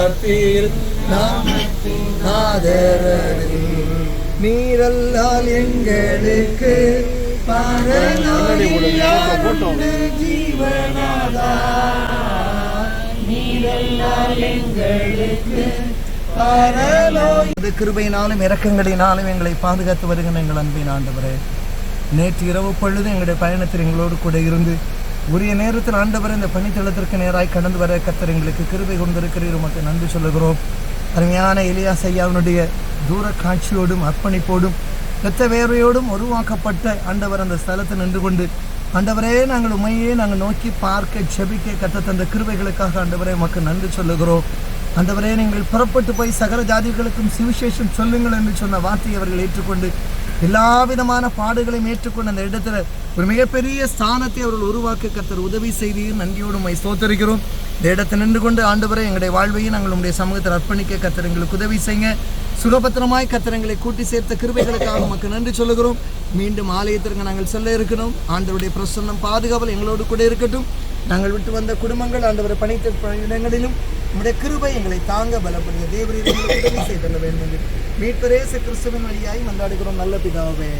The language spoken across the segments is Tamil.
நடப்பீர் நாம் ஆதரவில். நீரல்லால் எங்களுக்கு ஜீவனாதா? நீரல்லால் எங்களுக்கு கிருபையினாலும் இரக்கங்களினாலும் எங்களை பாதுகாத்து வருகின்ற எங்கள் அன்பின் ஆண்டவரே. நேற்று இரவு பொழுது எங்களுடைய பயணத்தில் எங்களோடு கூட இருந்து உரிய நேரத்தில் ஆண்டவர் இந்த பணித்தளத்திற்கு நேராய் கடந்து வர கத்தர் எங்களுக்கு கிருபை கொண்டிருக்கிறீர் உமக்கு நன்றி சொல்லுகிறோம். அருமையான எலியாஸ் ஐயாவினுடைய தூர காட்சியோடும் அர்ப்பணிப்போடும் இரத்த வேர்வையோடும் உருவாக்கப்பட்ட ஆண்டவர் அந்த ஸ்தலத்தில் நின்று கொண்டு ஆண்டவரே நாங்கள் உண்மையே நாங்கள் நோக்கி பார்க்க செபிக்க கத்த தந்த கிருபைகளுக்காக ஆண்டவரே உமக்கு நன்றி சொல்லுகிறோம். ஆண்டவரே நீங்கள் புறப்பட்டு போய் சகல ஜாதிகளுக்கும் சுவிசேஷம் சொல்லுங்கள் என்று சொன்ன வார்த்தையை அவர்கள் ஏற்றுக்கொண்டு எல்லா விதமான பாடுகளையும் ஏற்றுக்கொண்டு அந்த இடத்துல ஒரு மிகப்பெரிய ஸ்தானத்தை அவர்கள் உருவாக்க கத்தர் உதவி செய்தியும் நன்றியோடு உண்மை ஸ்தோத்தரிக்கிறோம். இந்த இடத்தை நின்று கொண்டு ஆண்டவரை எங்களுடைய வாழ்வையும் நாங்கள் உங்களுடைய சமூகத்தில் அர்ப்பணிக்க கத்தர் எங்களுக்கு உதவி செய்யுங்க. சுகபத்திரமாய் கத்தர் எங்களை கூட்டி சேர்த்த கிருபைகளுக்காக நமக்கு நன்றி சொல்லுகிறோம். மீண்டும் ஆலயத்திற்கு நாங்கள் செல்ல இருக்கிறோம் ஆண்டவருடைய பிரசன்னம் பாதுகாவல் எங்களோடு கூட இருக்கட்டும். நாங்கள் விட்டு வந்த குடும்பங்கள் ஆண்டவரை பணித்த இடங்களிலும் உம்முடைய கிருபை எங்களை தாங்க பலப்படுங்க. தேவரீர் உதவி செய்தல்ல வேண்டும். என்று மீட்பரேச கிறிஸ்துவின் வழியாய் மன்றாடுகிறோம் நல்ல பிதாவே.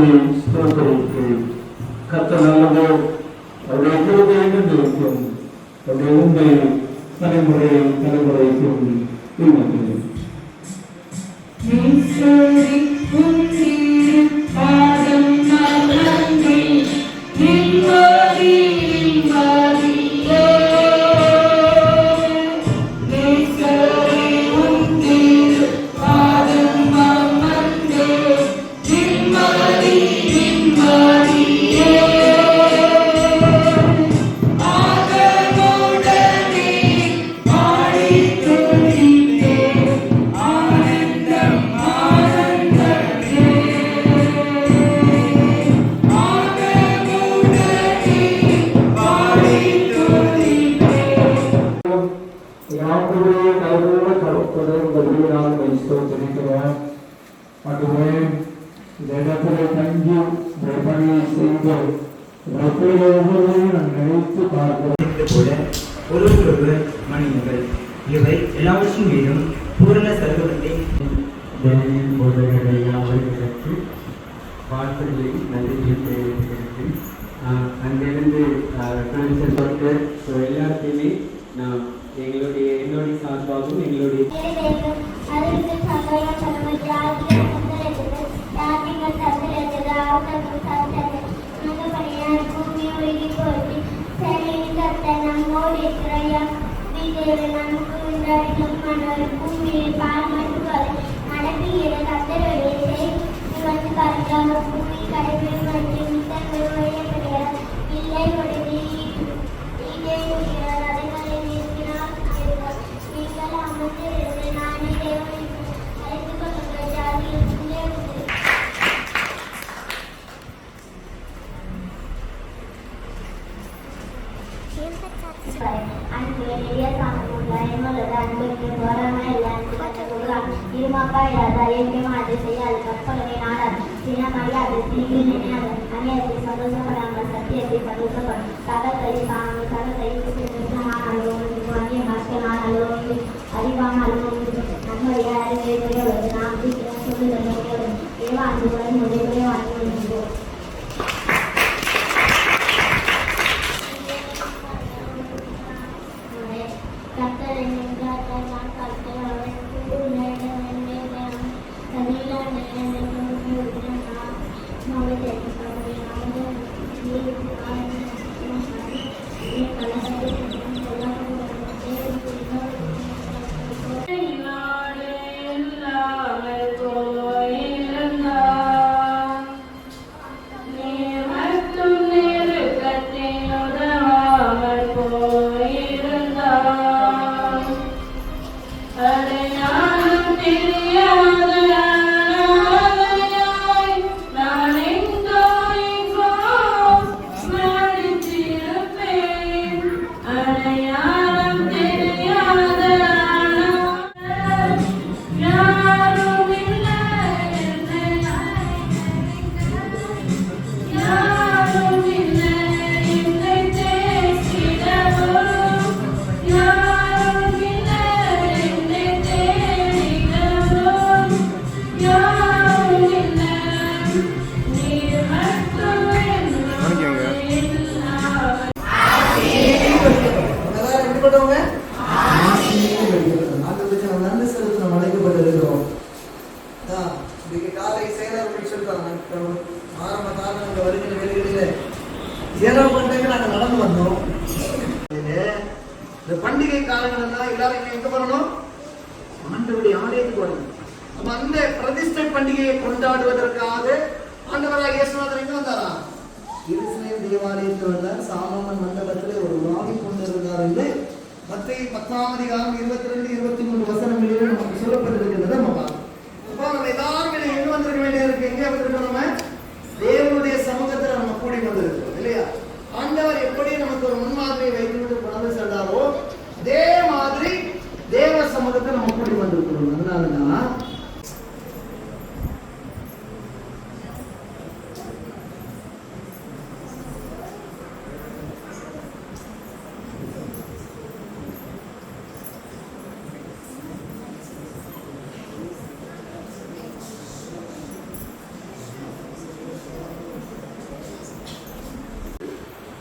நாமத்தை ஸ்தோத்தரித்து கத்த நல்லவர் அவருடைய கிருபை இருக்கும் அவருடைய உண்மை கடற்பது இந்த வீடால் வைத்திருக்கிறோம் அதுவே இந்த இடத்துல தங்கி இந்த பணியை செய்து ஒவ்வொருவரையும் நான் நினைத்து பார்க்கிறோம். போல ஒருவருக்கொருவர் மனிதர்கள் இவை எல்லாவற்றின் மீதும் பூரண சர்வத்தை தேவனின் போதகர்கள் யாவர்களுக்கு வாழ்த்துக்களை நன்றி தெரிவித்து அங்கிருந்து எல்லாத்தையுமே நான் எங்களுடைய என்னுடைய சார்பாகவும் எங்களுடைய അതിന്റെ സമയം രാജ്യം രാജ്യങ്ങൾ തമ്മിലെത്തത് ആവുന്ന സാധ്യത தேவா அன்புடன் ஏழப்பட்டங்க நாங்கள் நடந்து வந்தோம். இந்த பண்டிகை காலங்கள் தான் எல்லாரும் எங்க வரணும்? ஆண்டவருடைய ஆலயத்துக்கு வரணும். நம்ம அந்த பிரதிஷ்டை பண்டிகையை கொண்டாடுவதற்காக ஆண்டவராக இயேசுநாதர் எங்க வந்தாரா? எருசலேம் தேவாலயத்தில் வந்தார் சாலமன் மண்டபத்தில் ஒரு வாங்கி கொண்டிருந்தார் என்று மத்திய பத்தாம் அதிகாரம் இருபத்தி ரெண்டு இருபத்தி மூணு வசனங்களிலே நமக்கு சொல்லப்பட்டிருக்கிறது நம்ம பார்க்கணும். அப்போ நம்ம எல்லாருமே எங்க வந்திருக்க வேண்டியிருக்கு எங்க வந்திருக்கோம் நம்ம தேவனுடைய சமூகத்தில் நம்ம கூடி வந்திருக்கிறோம் இல்லையா ஆண்டவர் எப்படி நமக்கு ஒரு முன்மாதிரியை வைத்துவிட்டு கடந்து சென்றாரோ அதே மாதிரி தேவ சமூகத்தை நம்ம கூடி வந்திருக்கிறோம் அதனாலதான்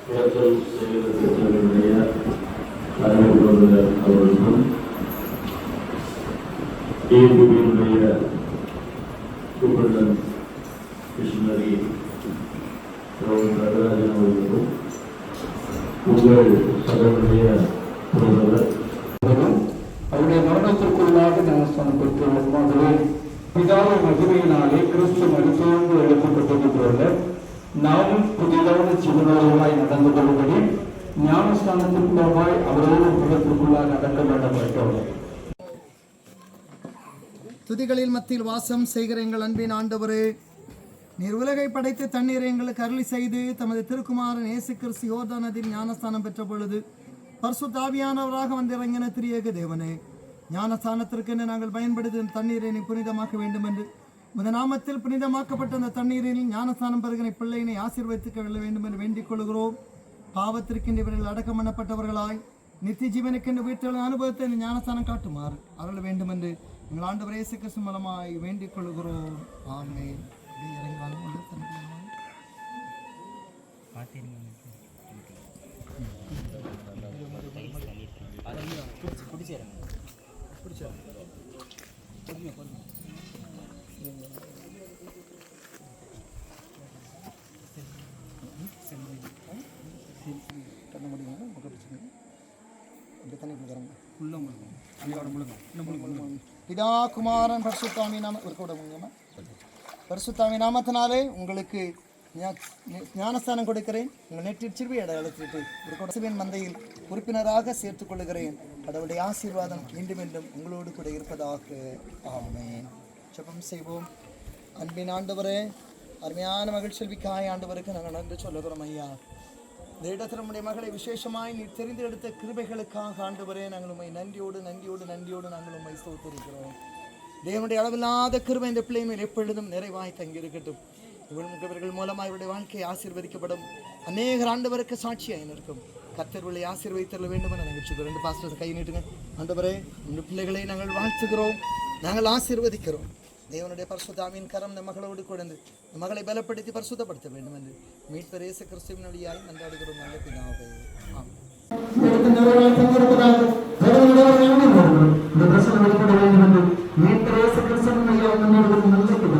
குளத்தல் செயலகத்தினுடைய அறிவுறுத்தல் அவர்களுக்கும் டிஎம்பியினுடைய நடராஜன் அவர்களுக்கும் உங்கள் சகோதரிய அவருடைய மரணத்திற்குள்ளாக ஞானஸ்தானம் பெற்றுள்ளோம் ஆகவே பிதாவின் மகிமையினாலே கிறிஸ்து மருத்துவந்து எழுப்பப்பட்டது போல நாமும் புதிதான ஜீவனோகமாய் நடந்து கொள்ளும்படி ஞானஸ்தானத்திற்குள்ளாய் அவரோடு குலத்திற்குள்ளாக நடக்க வேண்டப்பட்டோம் துதிகளில் மத்தியில் வாசம் செய்கிற எங்கள் அன்பின் ஆண்டவரே நீர் உலகை படைத்து தண்ணீரை எங்களுக்கு அருளி செய்து தமது திருக்குமாரன் இயேசு கிறிஸ்து யோர்தானதில் ஞானஸ்தானம் பெற்ற பொழுது பரிசுத்தாவியானவராக வந்திறங்கின திரியேக தேவனே ஞானஸ்தானத்திற்கு நாங்கள் பயன்படுத்தும் தண்ணீரை நீ புனிதமாக்க வேண்டும் என்று உமது நாமத்தில் புனிதமாக்கப்பட்ட அந்த தண்ணீரில் ஞானஸ்தானம் பெறுகிற பிள்ளையினை கொள்ள வேண்டும் என்று வேண்டிக் கொள்கிறோம். பாவத்திற்கின்ற இவர்கள் அடக்கம் பண்ணப்பட்டவர்களாய் நித்திய ஜீவனுக்கென்று வீட்டில் அனுபவத்தை ஞானஸ்தானம் காட்டுமாறு அருள் வேண்டும் என்று எங்கள் ஆண்டு இயேசு கிருஷ்ண மூலமாய் வேண்டிக் கொள்கிறோம். ஆமென். அப்படியே இறங்கி பிதா குமாரன் பரிசுத்தாமி நாம ஒரு கூட முழுங்கம்மா பரிசுத்தாமி நாமத்தினாலே உங்களுக்கு ஞானஸ்தானம் கொடுக்கிறேன். உங்கள் நெற்றில் சிறுவி அடையாளத்திட்டு ஒரு கொடசுவின் மந்தையில் உறுப்பினராக சேர்த்துக் கொள்கிறேன் கடவுளுடைய ஆசீர்வாதம் மீண்டும் மீண்டும் உங்களோடு கூட இருப்பதாக. ஆமேன். ஜபம் செய்வோம். அன்பின் ஆண்டவரே அருமையான மகிழ்ச்செல்விக்காய் ஆண்டவருக்கு நாங்கள் நன்றி சொல்லுகிறோம் ஐயா. இந்த நம்முடைய மகளை விசேஷமாய் நீ தெரிந்தெடுத்த கிருபைகளுக்காக ஆண்டவரே நாங்கள் உண்மை நன்றியோடு நன்றியோடு நன்றியோடு நாங்கள் உண்மை சோத்திருக்கிறோம் தேவனுடைய அளவில்லாத கிருபை இந்த பிள்ளைமையில் எப்பொழுதும் நிறைவாய் தங்கியிருக்கட்டும். இவர்கள் முகவர்கள் மூலமாக இவருடைய வாழ்க்கை ஆசீர்வதிக்கப்படும். அநேகர் ஆண்டவருக்கு சாட்சியாக இருக்கும் கத்தர்களை ஆசீர்வதித்தர வேண்டும் என நிகழ்ச்சி ரெண்டு பாஸ்டர் கை நீட்டுங்க. ஆண்டவரே இந்த பிள்ளைகளை நாங்கள் வாழ்த்துகிறோம். நாங்கள் ஆசீர்வதிக்கிறோம். தேவனுடைய பரிசுத்தாவின் கரம் இந்த மகளோடு கொடுந்து இந்த மகளை பலப்படுத்தி பரிசுத்தப்படுத்த வேண்டும் என்று மீட்பர் இயேசு கிறிஸ்துவின் வழியாய் மன்றாடுகிறோம் நல்ல பிதாவே ஆமென் போங்கள்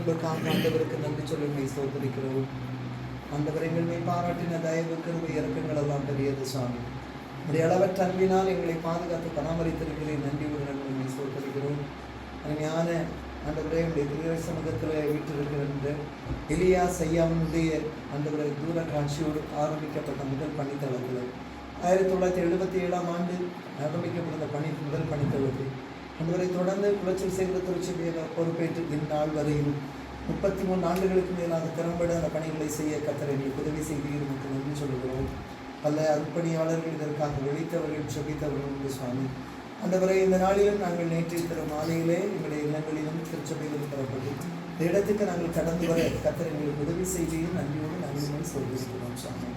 அன்புக்காக ஆண்டவருக்கு நன்றி சொல்லி சோதரிக்கிறோம் ஆண்டவர் எங்கள் மேல் பாராட்டின தயவு கிருபை இறக்கங்கள் எல்லாம் பெரியது சாமி. உடைய அளவற்ற அன்பினால் எங்களை பாதுகாத்து பராமரித்திருக்கிறேன் நன்றி ஒரு நன்மை சோதரிக்கிறோம் அருமையான ஆண்டவரே உடைய திரு சமூகத்தில் வீட்டிருக்கின்ற எலியா செய்யாமுடைய அந்தவரை தூர காட்சியோடு ஆரம்பிக்கப்பட்ட முதல் பணித்தளத்தில். ஆயிரத்தி தொள்ளாயிரத்தி எழுபத்தி ஏழாம் ஆண்டு ஆரம்பிக்கப்பட்ட பணி முதல் பணித்தளத்தில் அன்றுவரை தொடர்ந்து குளச்சல் சேகர திருச்சபையை பொறுப்பேற்று இந்நாள் வரையிலும் முப்பத்தி மூணு ஆண்டுகளுக்கு மேலாக திறம்பட அந்த பணிகளை செய்ய கத்தரை உதவி செய்தீர் என்று நன்றி சொல்கிறோம் பல அர்ப்பணியாளர்கள் இதற்காக விழித்தவர்கள் செபித்தவர்கள் என்று சுவாமி. அந்தவரை இந்த நாளிலும் நாங்கள் நேற்று திரு மாலையிலே எங்களுடைய இல்லங்களிலும் திருச்சபையிலும் பெறப்பட்டு இந்த இடத்துக்கு நாங்கள் கடந்து வர கத்தர் எங்களுக்கு உதவி செய்தியும் நன்றியோடு நாங்கள் சொல்லியிருக்கிறோம் சுவாமி.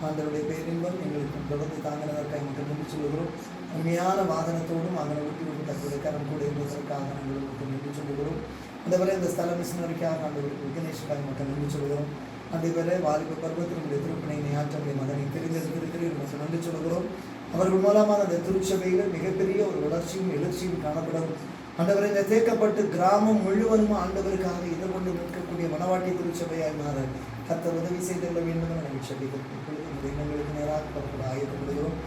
ஆண்டவருடைய பேரின்பம் எங்களுக்கு தொடர்ந்து தாங்கினதற்காக எங்களுக்கு நன்றி சொல்கிறோம் உண்மையான வாகனத்தோடும் அதனை ஓட்டி தங்களுடைய கரம் கூட இருப்பதற்காக நாங்கள் உங்களுக்கு நன்றி சொல்லுகிறோம். வரை இந்த ஸ்தல மிஷினருக்காக நாங்கள் விக்னேஷ்காக மக்கள் நன்றி சொல்கிறோம் அதேவரை வாலிப பருவத்தில் உங்களுடைய திருப்பணியை ஆற்றமுடைய மகனை தெரிந்தெடுத்திருக்கிறீர் நன்றி சொல்கிறோம் அவர்கள் மூலமாக அந்த திருச்சபையில் மிகப்பெரிய ஒரு வளர்ச்சியும் எழுச்சியும் காணப்படும். ஆண்டவரை இந்த தேக்கப்பட்டு கிராமம் முழுவதும் ஆண்டவருக்காக எதிர்கொண்டு நிற்கக்கூடிய மனவாட்டி திருச்சபையாய் மாற கத்த உதவி செய்துள்ள வேண்டும் என நாங்கள் செபிக்கிறோம் இப்பொழுது நம்முடைய நேராக புறப்பட ஆயத்தப்படுகிறோம்.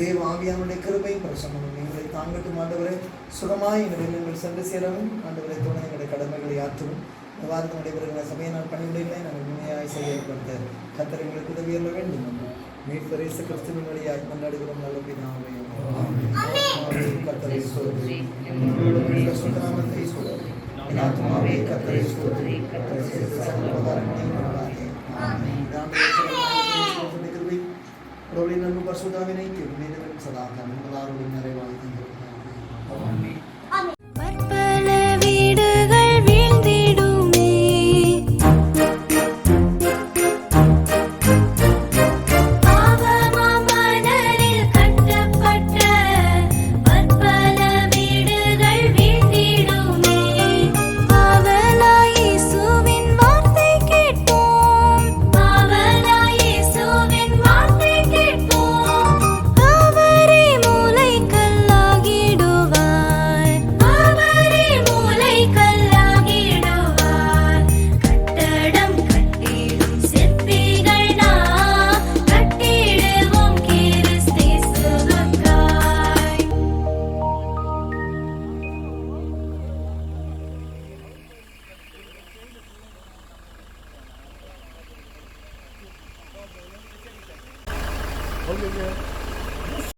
தேவ ஆவியானுடைய கிருபையும் பிரசமனும் எங்களை தாங்கட்டும் ஆண்டவரை. சுகமாய் எங்களை நீங்கள் சென்று சேரவும். ஆண்டவரை துணை எங்களுடைய கடமைகளை ஆற்றவும். வாரத்தில் நடைபெறுகிற சபையை நான் பணிவிடைகளை நாங்கள் உண்மையாய் செய்யப்பட்ட கத்தர் எங்களுக்கு உதவியல்ல வேண்டும். மீட்பரேசு கிறிஸ்துவின் வழியாய் கொண்டாடுகிறோம் நல்ல பிதாவே. கத்தரை சோதரி ஸ்தோத்திரி. சோதரி சுத்தநாமத்தை ஸ்தோத்திரி. என் ஆத்துமாவே கர்த்தரை ஸ்தோத்திரி. ഡോളി നല്ലു പരിശുദ്ധാവിനേക്കും നിരവധി സദാകാലം വളരെ അറിവായി തീരുന്നു